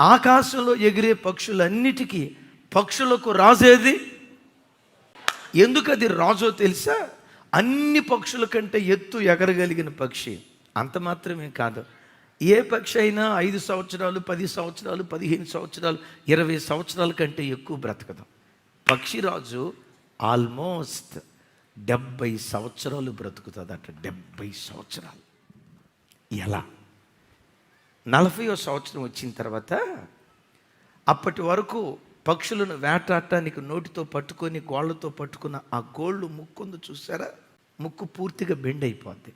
ఆకాశంలో ఎగిరే పక్షులన్నిటికీ పక్షులకు రాజేది? ఎందుకు అది రాజో తెలుసా? అన్ని పక్షుల కంటే ఎత్తు ఎగరగలిగిన పక్షి. అంత మాత్రమే కాదు. ఏ పక్షి అయినా ఐదు సంవత్సరాలు పది సంవత్సరాలు పదిహేను సంవత్సరాలు ఇరవై సంవత్సరాల కంటే ఎక్కువ బ్రతకదు. పక్షిరాజు ఆల్మోస్ట్ డెబ్బై సంవత్సరాలు బ్రతుకుతుందట. డెబ్బై సంవత్సరాలు. ఎలా? నలభైవ సంవత్సరం వచ్చిన తర్వాత అప్పటి వరకు పక్షులను వేటాడటానికి నోటితో పట్టుకొని గోళ్ళతో పట్టుకున్న ఆ గోళ్ళు ముక్కుందు చూసారా? ముక్కు పూర్తిగా బెండ్ అయిపోద్ది.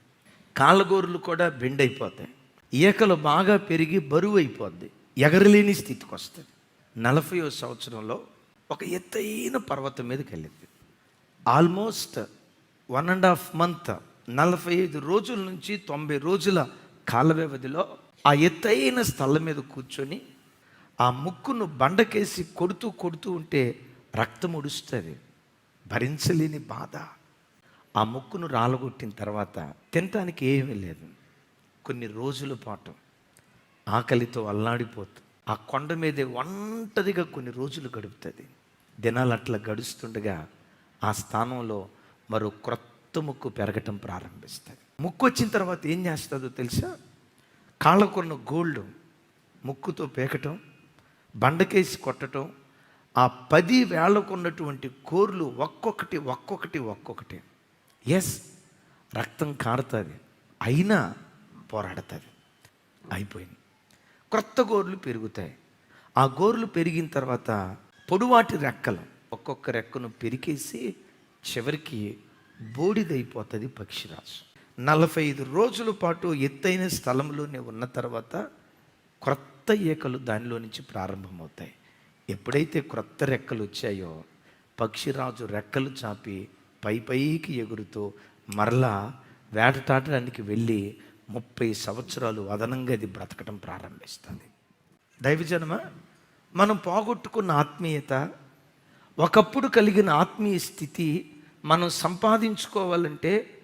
కాళ్ళగోర్లు కూడా బెండ్ అయిపోతాయి. ఈకలు బాగా పెరిగి బరువు అయిపోద్ది. ఎగరలేని స్థితికి వస్తుంది నలభైవ సంవత్సరంలో ఒక ఎత్తైన పర్వతం మీదకి వెళ్ళింది. Almost one and half month నలభై ఐదు రోజుల నుంచి తొంభై రోజుల కాల వ్యవధిలో ఆ ఎత్తైన స్థలం మీద కూర్చొని ఆ ముక్కును బండకేసి కొడుతూ కొడుతూ ఉంటే రక్తం ఉడుస్తుంది. భరించలేని బాధ. ఆ ముక్కును రాలగొట్టిన తర్వాత తినటానికి ఏమీ లేదు. కొన్ని రోజుల పాటు ఆకలితో అల్లాడిపోతూ ఆ కొండ మీదే ఒంటరిగా కొన్ని రోజులు గడుపుతుంది. దినాలు అట్లా గడుస్తుండగా ఆ స్థానంలో మరో క్రొత్త ముక్కు పెరగటం ప్రారంభిస్తుంది. ముక్కు వచ్చిన తర్వాత ఏం చేస్తుందో తెలుసా? కాళ్ళకున్న గోళ్ళు ముక్కుతో పేకటం బండకేసి కొట్టటం ఆ పది వేళ్ళకున్నటువంటి కోర్లు ఒక్కొక్కటి ఒక్కొక్కటి ఒక్కొక్కటి. ఎస్ రక్తం కారుతుంది. అయినా పోరాడుతుంది. అయిపోయింది. క్రొత్త గోర్లు పెరుగుతాయి. ఆ గోర్లు పెరిగిన తర్వాత పొడువాటి రెక్కలు ఒక్కొక్క రెక్కను పెరికేసి చివరికి బోడిదైపోతుంది పక్షిరాజు. నలభై ఐదు రోజుల పాటు ఎత్తైన స్థలంలోనే ఉన్న తర్వాత క్రొత్త ఈకలు దానిలో నుంచి ప్రారంభమవుతాయి. ఎప్పుడైతే క్రొత్త రెక్కలు వచ్చాయో పక్షిరాజు రెక్కలు చాపి పై పైకి ఎగురుతూ మరలా వేటటాడడానికి వెళ్ళి ముప్పై సంవత్సరాలు అదనంగా అది బ్రతకటం ప్రారంభిస్తుంది. దైవజనమ మనం పోగొట్టుకున్న ఆత్మీయత ఒకప్పుడు కలిగిన ఆత్మీయ స్థితి మనం సంపాదించుకోవాలంటే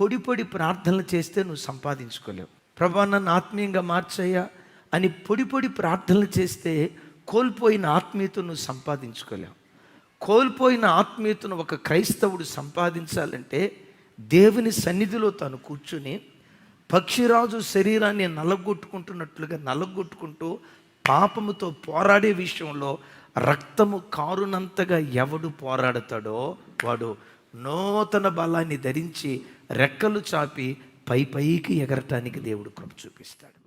పొడి పొడి ప్రార్థనలు చేస్తే నువ్వు సంపాదించుకోలేవు. ప్రభా నన్ను ఆత్మీయంగా మార్చయ్యా అని పొడి పొడి ప్రార్థనలు చేస్తే కోల్పోయిన ఆత్మీయతను నువ్వు సంపాదించుకోలేవు. కోల్పోయిన ఆత్మీయతను ఒక క్రైస్తవుడు సంపాదించాలంటే దేవుని సన్నిధిలో తను కూర్చుని పక్షిరాజు శరీరాన్ని నలగొట్టుకుంటున్నట్లుగా నలగొట్టుకుంటూ పాపముతో పోరాడే విషయంలో రక్తము కారునంతగా ఎవడు పోరాడతాడో వాడు నూతన బలాన్ని ధరించి రెక్కలు చాపి పై పైకి ఎగరటానికి దేవుడు కృప చూపిస్తాడు.